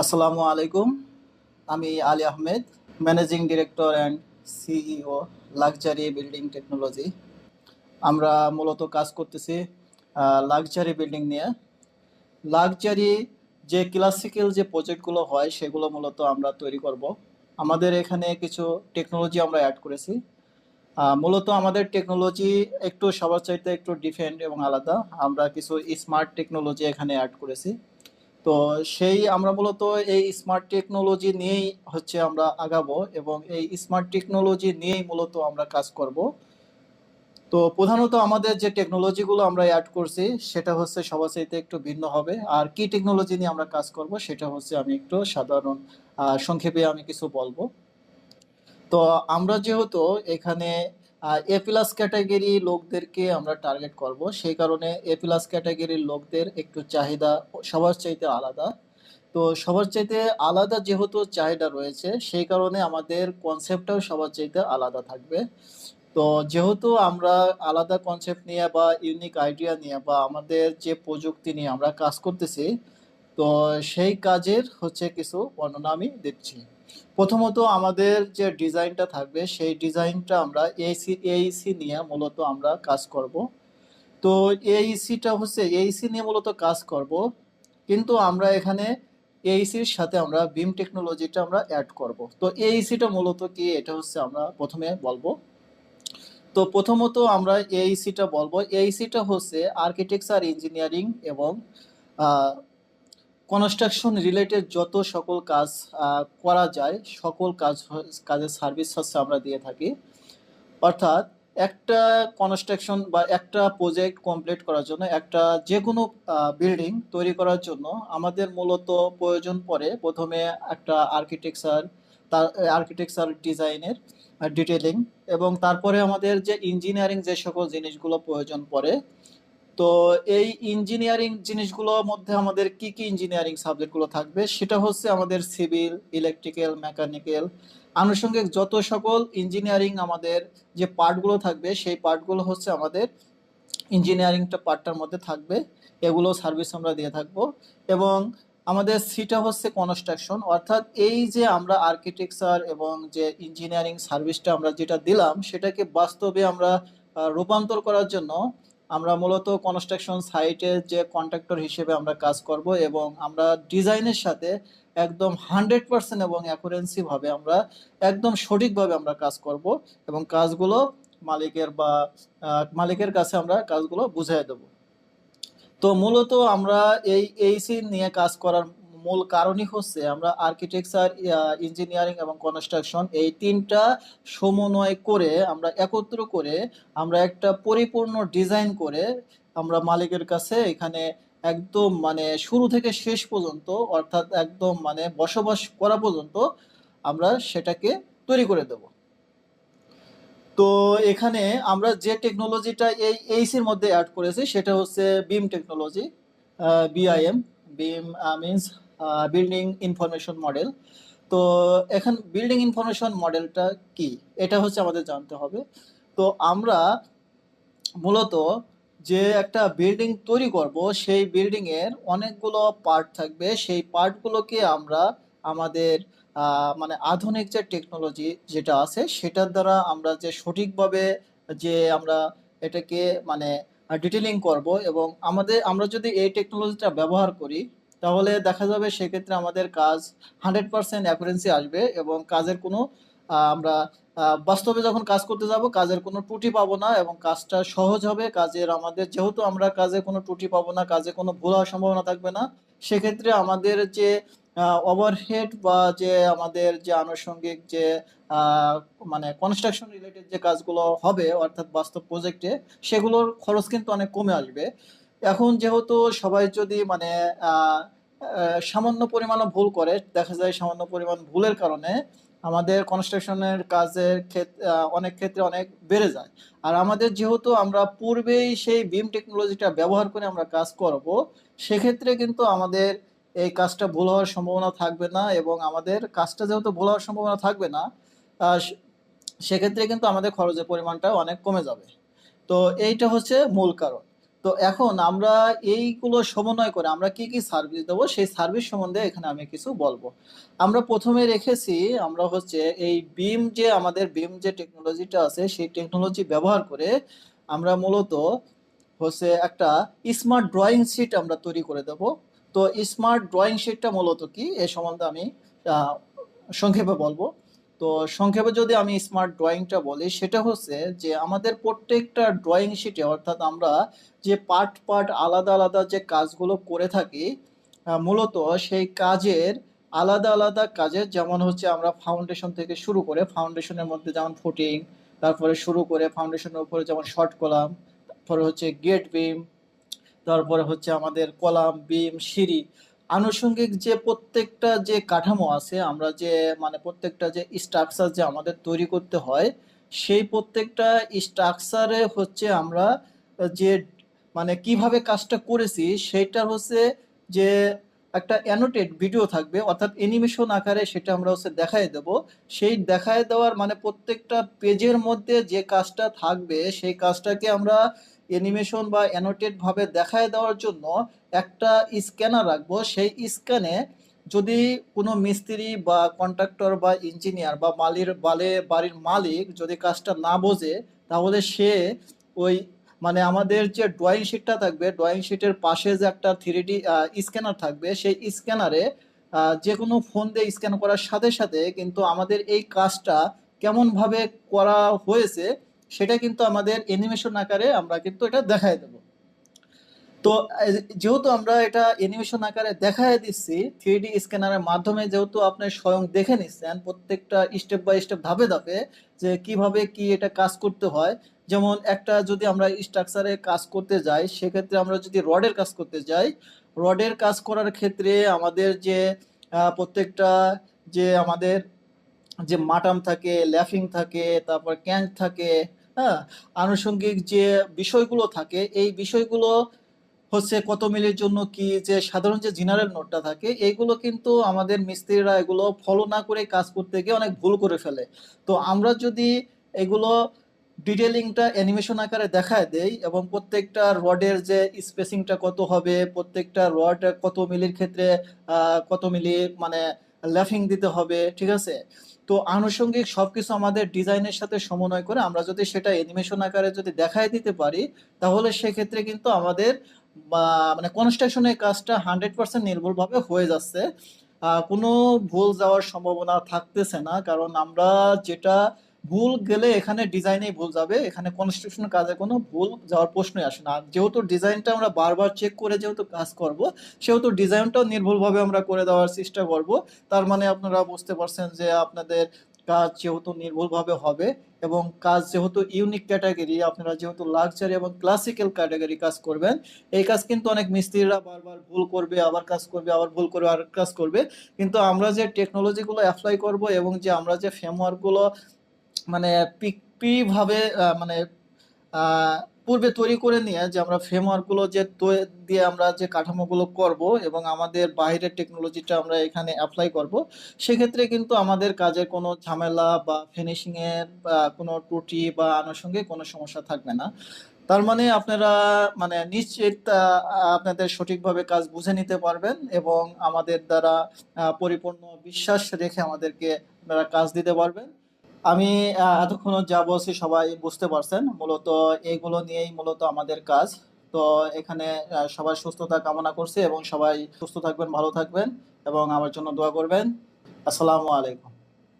আসসালামু আলাইকুম। আমি Ali Ahmed, managing director and CEO, luxury building technology. আমরা মূলত কাজ করতেছি লাক্সারি বিল্ডিং নিয়ে। লাক্সারি যে ক্লাসিক্যাল যে প্রজেক্টগুলো হয়, সেগুলো মূলত আমরা তৈরি করব। আমাদের এখানে কিছু টেকনোলজি আমরা অ্যাড করেছি। মূলত আমাদের টেকনোলজি একটু সবার চাইতে একটু ডিফারেন্ট এবং আলাদা। আমরা কিছু স্মার্ট টেকনোলজি এখানে অ্যাড করেছি। তো সেই আমরা মূলত এই স্মার্ট টেকনোলজি নিয়েই হচ্ছে আমরা আগাবো এবং এই স্মার্ট টেকনোলজি নিয়েই মূলত আমরা কাজ করব। তো প্রধানত আমাদের যে টেকনোলজিগুলো আমরা অ্যাড করছি, সেটা হচ্ছে সবার চাইতে একটু ভিন্ন হবে। আর কি টেকনোলজি নিয়ে আমরা কাজ করব, সেটা হচ্ছে আমি একটু সাধারণ সংক্ষেপে আমি কিছু বলব। তো আমরা যেহেতু এখানে এ প্লাস ক্যাটাগরি লোকদেরকে আমরা টার্গেট করব। সেই কারণে এ প্লাস ক্যাটাগরির লোকদের একটু চাহিদা সবার চাইতে আলাদা। তো সবার চাইতে আলাদা যেহেতু চাহিদা রয়েছে, সেই কারণে আমাদের কনসেপ্টটাও সবার চাইতে আলাদা থাকবে। তো যেহেতু আমরা আলাদা কনসেপ্ট নিয়ে বা ইউনিক আইডিয়া নিয়ে বা আমাদের যে প্রযুক্তি নিয়ে আমরা কাজ করতেছি, তো সেই কাজের হচ্ছে কিছু বর্ণনা আমি দিচ্ছি। প্রথমত আমাদের যে ডিজাইনটা থাকবে, সেই ডিজাইনটা আমরা এইসি এইসি নিয়ে মূলত আমরা কাজ করব। তো এইসিটা হচ্ছে এইসি নিয়ে মূলত কাজ করব, কিন্তু আমরা এখানে এইসির সাথে আমরা বিম টেকনোলজিটা আমরা অ্যাড করব। তো এইসিটা মূলত কি? এটা হচ্ছে আমরা প্রথমে বলব। তো প্রথমত আমরা এইসিটা বলব। এইসিটা হচ্ছে আর্কিটেকচার ইঞ্জিনিয়ারিং এবং কনস্ট্রাকশন রিলেটেড যত সকল কাজ করা যায়, সকল কাজ, কাজের সার্ভিস হচ্ছে আমরা দিয়ে থাকি। অর্থাৎ একটা কনস্ট্রাকশন বা একটা প্রজেক্ট কমপ্লিট করার জন্য, একটা যে কোনো বিল্ডিং তৈরি করার জন্য আমাদের মূলত প্রয়োজন পড়ে প্রথমে একটা আর্কিটেকচার তার আর্কিটেকচার ডিজাইনের ডিটেলিং এবং তারপরে আমাদের যে ইঞ্জিনিয়ারিং যে সকল জিনিসগুলো প্রয়োজন পড়ে তো এই ইঞ্জিনিয়ারিং জিনিসগুলোর মধ্যে আমাদের কি কি ইঞ্জিনিয়ারিং সাবজেক্টগুলো থাকবে? সেটা হচ্ছে আমাদের সিভিল ইলেকট্রিক্যাল মেকানিক্যাল আনুষঙ্গিক যত সকল ইঞ্জিনিয়ারিং আমাদের যে পার্টগুলো থাকবে, সেই পার্টগুলো হচ্ছে আমাদের ইঞ্জিনিয়ারিংটা পার্টটার মধ্যে থাকবে। এগুলো সার্ভিস আমরা দিয়ে থাকব। এবং আমাদের সিটা হচ্ছে কনস্ট্রাকশন অর্থাৎ এই যে আমরা আর্কিটেকচার এবং যে ইঞ্জিনিয়ারিং সার্ভিসটা আমরা যেটা দিলাম, সেটাকে বাস্তবে আমরা রূপান্তর করার জন্য আমরা মূলত কনস্ট্রাকশন সাইটের যে কন্ট্রাক্টর হিসেবে আমরা কাজ করব এবং আমরা ডিজাইনের সাথে একদম হান্ড্রেড পার্সেন্ট এবং অ্যাকুরেন্সি ভাবে আমরা একদম সঠিকভাবে আমরা কাজ করব এবং কাজগুলো মালিকের বা মালিকের কাছে আমরা কাজগুলো বুঝাই দেব। তো মূলত আমরা এই এইসি নিয়ে কাজ করার মূল কারণই হচ্ছে আমরা আর্কিটেকচার ইঞ্জিনিয়ারিং এবং কনস্ট্রাকশন এই তিনটা সমন্বয় করে আমরা একত্র করে আমরা একটা পরিপূর্ণ ডিজাইন করে আমরা মালিকের কাছে এখানে একদম মানে শুরু থেকে শেষ পর্যন্ত অর্থাৎ একদম মানে বসবাস করা পর্যন্ত আমরা সেটাকে তৈরি করে দেব। তো এখানে আমরা যে টেকনোলজিটা এই এইসির মধ্যে অ্যাড করেছি সেটা হচ্ছে BIM technology BIM BIM means building information model তো এখন বিল্ডিং ইনফরমেশন মডেলটা কি? এটা হচ্ছে আমাদের জানতে হবে। তো আমরা মূলত যে একটা বিল্ডিং তৈরি করব, সেই বিল্ডিং এর অনেকগুলো পার্ট থাকবে। সেই পার্টগুলোকে আমরা আমাদের মানে আধুনিক যে টেকনোলজি যেটা আছে, সেটার দ্বারা আমরা যে সঠিকভাবে যে আমরা এটাকে মানে ডিটেলিং করব এবং আমাদের, আমরা যদি এই টেকনোলজিটা ব্যবহার করি তাহলে দেখা যাবে সেক্ষেত্রে আমাদের কাজ হান্ড্রেড পার্সেন্ট অ্যাকুরেন্সি আসবে এবং কাজের কোনো আমরা বাস্তবে যখন কাজ করতে যাব, কাজের কোনো ত্রুটি পাবো না এবং কাজটা সহজ হবে। কাজের আমাদের, যেহেতু আমরা কাজে কোনো ত্রুটি পাবো না কাজে কোনো ভুল হওয়ার সম্ভাবনা থাকবে না, সেক্ষেত্রে আমাদের যে ওভারহেড বা যে আমাদের যে আনুষঙ্গিক যে মানে কনস্ট্রাকশন রিলেটেড যে কাজগুলো হবে, অর্থাৎ বাস্তব প্রজেক্টে সেগুলোর খরচ কিন্তু অনেক কমে আসবে। এখন যেহেতু সবাই যদি মানে সামান্য পরিমাণও ভুল করে। দেখা যায় সামান্য পরিমাণ ভুলের কারণে আমাদের কনস্ট্রাকশনের কাজের ক্ষেত্রে অনেক ক্ষেত্রে অনেক বেড়ে যায়। আর আমাদের যেহেতু আমরা পূর্বেই সেই বিম টেকনোলজিটা ব্যবহার করে আমরা কাজ করব, সেক্ষেত্রে কিন্তু আমাদের এই কাজটা ভুল হওয়ার সম্ভাবনা থাকবে না এবং আমাদের কাজটা যেহেতু ভুল হওয়ার সম্ভাবনা থাকবে না সেক্ষেত্রে কিন্তু আমাদের খরচের পরিমাণটা অনেক কমে যাবে। তো এইটা হচ্ছে মূল কারণ। তো এখন আমরা এইগুলো সমন্বয় করে আমরা কি কি সার্ভিস দেবো, সেই সার্ভিস সম্বন্ধে এখানে আমি কিছু বলব। আমরা প্রথমে রেখেছি, আমরা হচ্ছে এই বিম যে, আমাদের বিম যে টেকনোলজিটা আছে, সেই টেকনোলজি ব্যবহার করে আমরা মূলত হচ্ছে একটা স্মার্ট ড্রয়িং শিট আমরা তৈরি করে দেব। তো স্মার্ট ড্রয়িং শিটটা মূলত কি? এ সম্বন্ধে আমি সংক্ষেপে বলব। তো সংক্ষেপে যদি আমি স্মার্ট ড্রয়িংটা বলি, সেটা হচ্ছে যে আমাদের প্রত্যেকটা ড্রয়িং শিটে অর্থাৎ আমরা যে পার্ট পার্ট আলাদা আলাদা যে কাজগুলো করে থাকি মূলত সেই কাজের আলাদা আলাদা কাজের, যেমন হচ্ছে আমরা ফাউন্ডেশন থেকে শুরু করে ফাউন্ডেশনের মধ্যে যেমন ফুটিং তারপরে শুরু করে ফাউন্ডেশনের উপরে যেমন শর্ট কলাম তারপরে হচ্ছে গেট বিম তারপরে হচ্ছে আমাদের কলাম বিম সিঁড়ি আনুষঙ্গিক যে প্রত্যেকটা যে কাঠামো আছে, আমরা যে মানে প্রত্যেকটা যে স্ট্রাকচার যে আমাদের তৈরি করতে হয়, সেই প্রত্যেকটা স্ট্রাকচারে হচ্ছে আমরা যে মানে কীভাবে কাজটা করেছি, সেটা হচ্ছে যে, একটা অ্যানোটেড ভিডিও থাকবে, অর্থাৎ অ্যানিমেশন আকারে সেটা আমরা হচ্ছে দেখাই দেব। সেই দেখায় দেওয়ার মানে প্রত্যেকটা পেজের মধ্যে যে কাজটা থাকবে, সেই কাজটাকে আমরা অ্যানিমেশন বা অ্যানোটেড ভাবে দেখায় দেওয়ার জন্য একটা স্ক্যানার রাখব। সেই স্ক্যানে যদি কোনো মিস্ত্রি বা কন্ট্রাক্টর বা ইঞ্জিনিয়ার বা মালির বালে, বাড়ির মালিক যদি কাজটা না বোঝে, তাহলে সে ওই মানে আমাদের যে ড্রয়িং শিটটা থাকবে ড্রয়িং শিটের পাশে যে একটা থ্রি ডি স্ক্যানার থাকবে, সেই স্ক্যানারে যে কোনো ফোন দিয়ে স্ক্যান করার সাথে সাথে কিন্তু আমাদের এই কাজটা কেমনভাবে করা হয়েছে সেটা কিন্তু আমাদের অ্যানিমেশন আকারে আমরা কিন্তু এটা দেখায় দেবো। তো যেহেতু আমরা এটা অ্যানিমেশন আকারে দেখায় দিচ্ছি থ্রি স্ক্যানারের মাধ্যমে যেহেতু আপনি স্বয়ং দেখে নিচ্ছেন, প্রত্যেকটা স্টেপ বাই স্টেপ ধাপে ধাপে যে কীভাবে কি এটা কাজ করতে হয়, যেমন একটা যদি আমরা স্ট্রাকচারে কাজ করতে যাই, সেক্ষেত্রে আমরা যদি রডের কাজ করতে যাই রডের কাজ করার ক্ষেত্রে আমাদের যে প্রত্যেকটা যে আমাদের যে মাটাম থাকে ল্যাফিং থাকে, তারপর ক্যাঙ্ক থাকে হ্যাঁ আনুষঙ্গিক যে বিষয়গুলো থাকে, এই বিষয়গুলো হচ্ছে কত মিলির জন্য কি যে সাধারণ যে জেনারেল নোটটা থাকে এইগুলো কিন্তু আমাদের মিস্ত্রিরা এগুলো ফলো না করে কাজ করতে গিয়ে অনেক ভুল করে ফেলে। তো আমরা যদি এগুলো ডিটেলিংটা অ্যানিমেশন আকারে দেখায় দেই এবং প্রত্যেকটা রডের যে স্পেসিংটা কত হবে, প্রত্যেকটা রড কত মিলির ক্ষেত্রে কত মিলি মানে ল্যাফিং দিতে হবে, ঠিক আছে? তো আনুষঙ্গিক সবকিছু আমাদের ডিজাইনের সাথে সমন্বয় করে আমরা যদি সেটা অ্যানিমেশন আকারে যদি দেখায় দিতে পারি, তাহলে সেক্ষেত্রে কিন্তু আমাদের মানে কনস্ট্রাকশনের কাজটা হান্ড্রেড পার্সেন্ট নির্ভুলভাবে হয়ে যাচ্ছে। কোনো ভুল যাওয়ার সম্ভাবনা থাকতেছে না, কারণ আমরা যেটা ভুল গেলে এখানে ডিজাইনেই ভুল যাবে, এখানে কনস্ট্রাকশন কাজে কোনো ভুল যাওয়ার প্রশ্নই আসে না। যেহেতু ডিজাইনটা আমরা বারবার চেক করে যেহেতু কাজ করব, সেহেতু ডিজাইনটাও নির্ভুলভাবে আমরা করে দেওয়ার চেষ্টা করব। তার মানে আপনারা বুঝতে পারছেন যে আপনাদের কাজ যেহেতু নির্ভুলভাবে হবে এবং কাজ যেহেতু ইউনিক ক্যাটাগরি আপনারা যেহেতু লাক্সারি এবং ক্লাসিক্যাল ক্যাটাগরি কাজ করবেন, এই কাজ কিন্তু অনেক মিস্ত্রিরা বারবার ভুল করবে, আবার কাজ করবে, আবার ভুল করবে আর কাজ করবে। কিন্তু আমরা যে টেকনোলজিগুলো অ্যাপ্লাই করব এবং যে আমরা যে ফ্রেমওয়ার্কগুলো মানে পিকপি ভাবে মানে পূর্বে তৈরি করে নিয়ে যে আমরা ফ্রেমওয়ার্কগুলো যে দিয়ে আমরা যে কাঠামোগুলো করব এবং আমাদের বাইরের টেকনোলজিটা আমরা এখানে অ্যাপ্লাই করব, সেক্ষেত্রে কিন্তু আমাদের কাজের কোনো ঝামেলা বা ফিনিশিং এর বা কোনো ত্রুটি বা আনুষঙ্গিক কোনো সমস্যা থাকবে না। তার মানে আপনারা মানে নিশ্চিত আপনাদের সঠিকভাবে কাজ বুঝে নিতে পারবেন এবং আমাদের দ্বারা পরিপূর্ণ বিশ্বাস রেখে আমাদেরকে আপনারা কাজ দিতে পারবেন। আমি এতক্ষণ যা বলছি সবাই বুঝতে পারছেন। মূলত এইগুলো নিয়েই মূলত আমাদের কাজ। তো এখানে সবাই সুস্থতা কামনা করছি এবং সবাই সুস্থ থাকবেন, ভালো থাকবেন এবং আমার জন্য দোয়া করবেন। আসসালামু আলাইকুম।